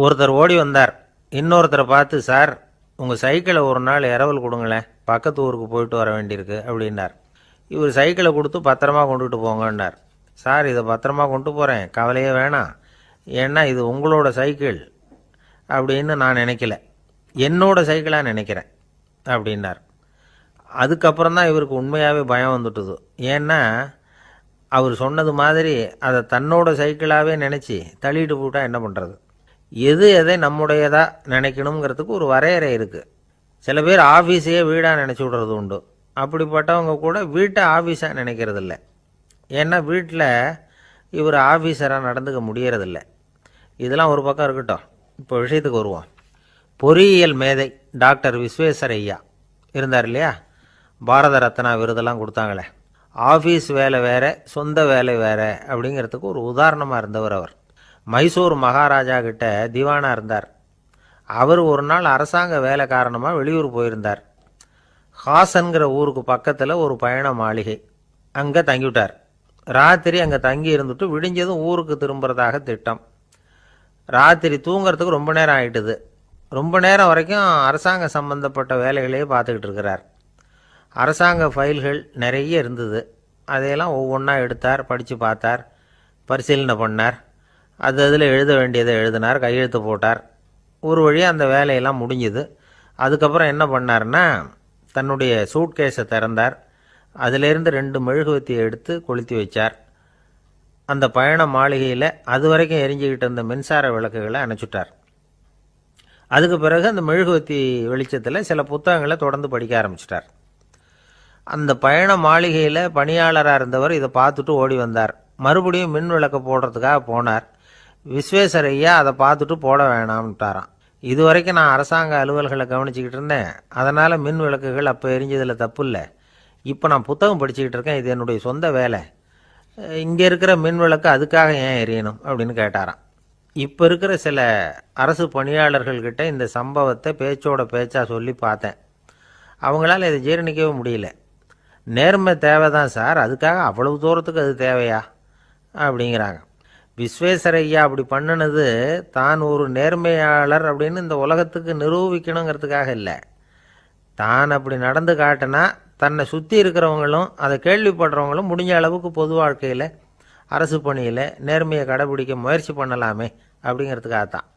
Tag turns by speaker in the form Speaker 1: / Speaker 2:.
Speaker 1: ஒருத்தர் ஓடி வந்தார். இன்னொருத்தரை பார்த்து சார் உங்கள் சைக்கிளை ஒரு நாள் இரவல் கொடுங்களேன். பக்கத்து ஊருக்கு போயிட்டு வர வேண்டியிருக்கு அப்படின்னார். இவர் சைக்கிளை கொடுத்து பத்திரமா கொண்டுகிட்டு போங்கன்னார். சார் இதை பத்திரமா கொண்டு போகிறேன் கவலையே வேணாம். ஏன்னா இது உங்களோட சைக்கிள். அப்படின்னு நான் நினைக்கல. என்னோட சைக்கிளாக நினைக்கிறேன் அப்படின்னார். அதுக்கப்புறம் தான் இவருக்கு உண்மையாகவே பயம் வந்துட்டுது. ஏன்னா அவர் சொன்னது மாதிரி அதை தன்னோட சைக்கிளாகவே நினச்சி தள்ளிட்டு போட்டால் என்ன பண்ணுறது எது எதை நம்முடையதாக நினைக்கணுங்கிறதுக்கு ஒரு வரையறை இருக்குது சில பேர் ஆஃபீஸையே வீடாக நினச்சி விடுறது உண்டு. அப்படிப்பட்டவங்க கூட வீட்டை ஆஃபீஸாக நினைக்கிறது இல்ல ஏன்னா வீட்டில் இவர் ஆஃபீஸராக நடந்துக்க முடியறதில்ல. இதெல்லாம் ஒரு பக்கம் இருக்கட்டும். இப்போ விஷயத்துக்கு வருவோம். பொறியியல் மேதை டாக்டர் விஸ்வேஸ்வர ஐயா இருந்தார் இல்லையா? பாரத ரத்னா விருதெல்லாம் கொடுத்தாங்களே. ஆஃபீஸ் வேலை வேறு சொந்த வேலை வேறு அப்படிங்கிறதுக்கு ஒரு உதாரணமாக இருந்தவர் அவர். மைசூர் மகாராஜா கிட்ட திவானா இருந்தார். அவர் ஒரு நாள் அரசாங்க வேலை காரணமாக வெளியூர் போயிருந்தார். ஹாசன்கிற ஊருக்கு பக்கத்தில் ஒரு பயண மாளிகை. அங்கே தங்கிவிட்டார். ராத்திரி அங்கே தங்கி இருந்துட்டு விடிஞ்சதும் ஊருக்கு திரும்புறதாக திட்டம். ராத்திரி தூங்கிறதுக்கு ரொம்ப நேரம் ஆயிட்டுது. ரொம்ப நேரம் வரைக்கும் அரசாங்க சம்பந்தப்பட்ட வேலைகளையே பார்த்துக்கிட்டு இருக்கிறார். அரசாங்க ஃபைல்கள் நிறைய இருந்தது. அதையெல்லாம் ஒவ்வொன்றா எடுத்தார் படித்து பார்த்தார் பரிசீலனை பண்ணார். அது அதில் எழுத வேண்டியதை எழுதினார் கையெழுத்து போட்டார். ஒரு வழியாக அந்த வேலையெல்லாம் முடிஞ்சுது. அதுக்கப்புறம் என்ன பண்ணார்னா தன்னுடைய சூட்கேஸை திறந்தார். அதிலிருந்து ரெண்டு மெழுகுவத்தியை எடுத்து கொளுத்தி வச்சார். அந்த பயண மாளிகையில் அது வரைக்கும் எரிஞ்சுக்கிட்டு இருந்த மின்சார விளக்குகளை அணைச்சுட்டார். அதுக்கு பிறகு அந்த மெழுகுவத்தி வெளிச்சத்தில் சில புத்தகங்களை தொடர்ந்து படிக்க ஆரம்பிச்சிட்டார். அந்த பயண மாளிகையில் பணியாளராக இருந்தவர் இதை பார்த்துட்டு ஓடி வந்தார். மறுபடியும் மின் விளக்கு போடுறதுக்காக போனார். விஸ்வேஸ்வர ஐயா அதை பார்த்துட்டு போட வேணாம்ன்ட்டாராம் இது வரைக்கும் நான் அரசாங்க அலுவல்களை கவனிச்சுக்கிட்டு இருந்தேன். அதனால் மின் விளக்குகள் அப்போ எரிஞ்சதில் தப்பு இல்லை இப்போ நான் புத்தகம் படிச்சுக்கிட்டு இருக்கேன். இது என்னுடைய சொந்த வேலை. இங்கே இருக்கிற மின் விளக்கு அதுக்காக ஏன் எரியணும் அப்படின்னு கேட்டாராம். இப்போ இருக்கிற சில அரசு பணியாளர்கள்கிட்ட இந்த சம்பவத்தை பேச்சோட பேச்சாக சொல்லி பார்த்தேன். அவங்களால இதை ஜீரணிக்கவே முடியல. நேர்மை தேவை தான் சார். அதுக்காக அவ்வளவு தூரத்துக்கு அது தேவையா? அப்படிங்கிறாங்க. விஸ்வேஸ்வர ஐயா அப்படி பண்ணினது தான் ஒரு நேர்மையாளர் அப்படின்னு இந்த உலகத்துக்கு நிரூபிக்கணுங்கிறதுக்காக இல்லை. தான் அப்படி நடந்து காட்டினா தன்னை சுற்றி இருக்கிறவங்களும் அதை கேள்விப்படுறவங்களும் முடிஞ்ச அளவுக்கு பொது வாழ்க்கையில் அரசு பணியில் நேர்மையை கடைபிடிக்க முயற்சி பண்ணலாமே அப்படிங்கிறதுக்காக தான்